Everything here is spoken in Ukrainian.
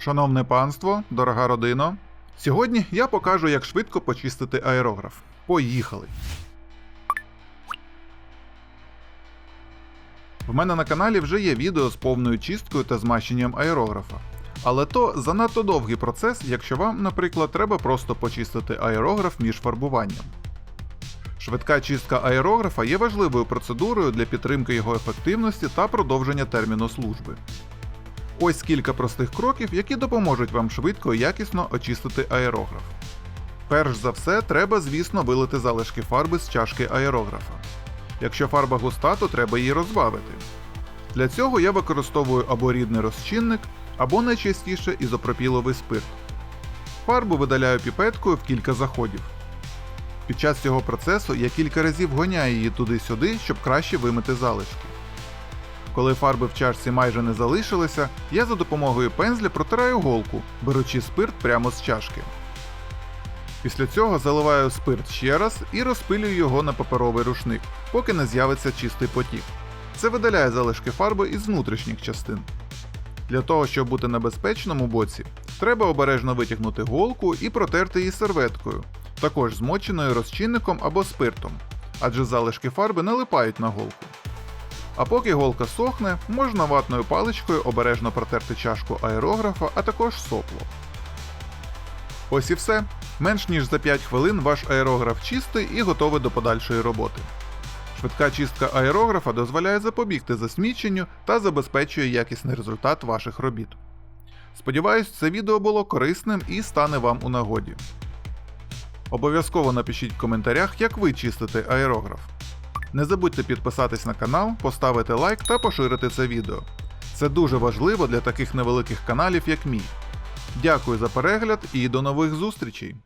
Шановне панство, дорога родино. Сьогодні я покажу, як швидко почистити аерограф. Поїхали! В мене на каналі вже є відео з повною чисткою та змащенням аерографа. Але то занадто довгий процес, якщо вам, наприклад, треба просто почистити аерограф між фарбуванням. Швидка чистка аерографа є важливою процедурою для підтримки його ефективності та продовження терміну служби. Ось кілька простих кроків, які допоможуть вам швидко і якісно очистити аерограф. Перш за все, треба, звісно, вилити залишки фарби з чашки аерографа. Якщо фарба густа, то треба її розбавити. Для цього я використовую або рідний розчинник, або найчастіше ізопропіловий спирт. Фарбу видаляю піпеткою в кілька заходів. Під час цього процесу я кілька разів гоняю її туди-сюди, щоб краще вимити залишки. Коли фарби в чашці майже не залишилося, я за допомогою пензля протираю голку, беручи спирт прямо з чашки. Після цього заливаю спирт ще раз і розпилюю його на паперовий рушник, поки не з'явиться чистий потік. Це видаляє залишки фарби із внутрішніх частин. Для того, щоб бути на безпечному боці, треба обережно витягнути голку і протерти її серветкою, також змоченою розчинником або спиртом, адже залишки фарби налипають на голку. А поки голка сохне, можна ватною паличкою обережно протерти чашку аерографа, а також сопло. Ось і все. Менш ніж за 5 хвилин ваш аерограф чистий і готовий до подальшої роботи. Швидка чистка аерографа дозволяє запобігти засміченню та забезпечує якісний результат ваших робіт. Сподіваюсь, це відео було корисним і стане вам у нагоді. Обов'язково напишіть в коментарях, як ви чистите аерограф. Не забудьте підписатись на канал, поставити лайк та поширити це відео. Це дуже важливо для таких невеликих каналів, як мій. Дякую за перегляд і до нових зустрічей!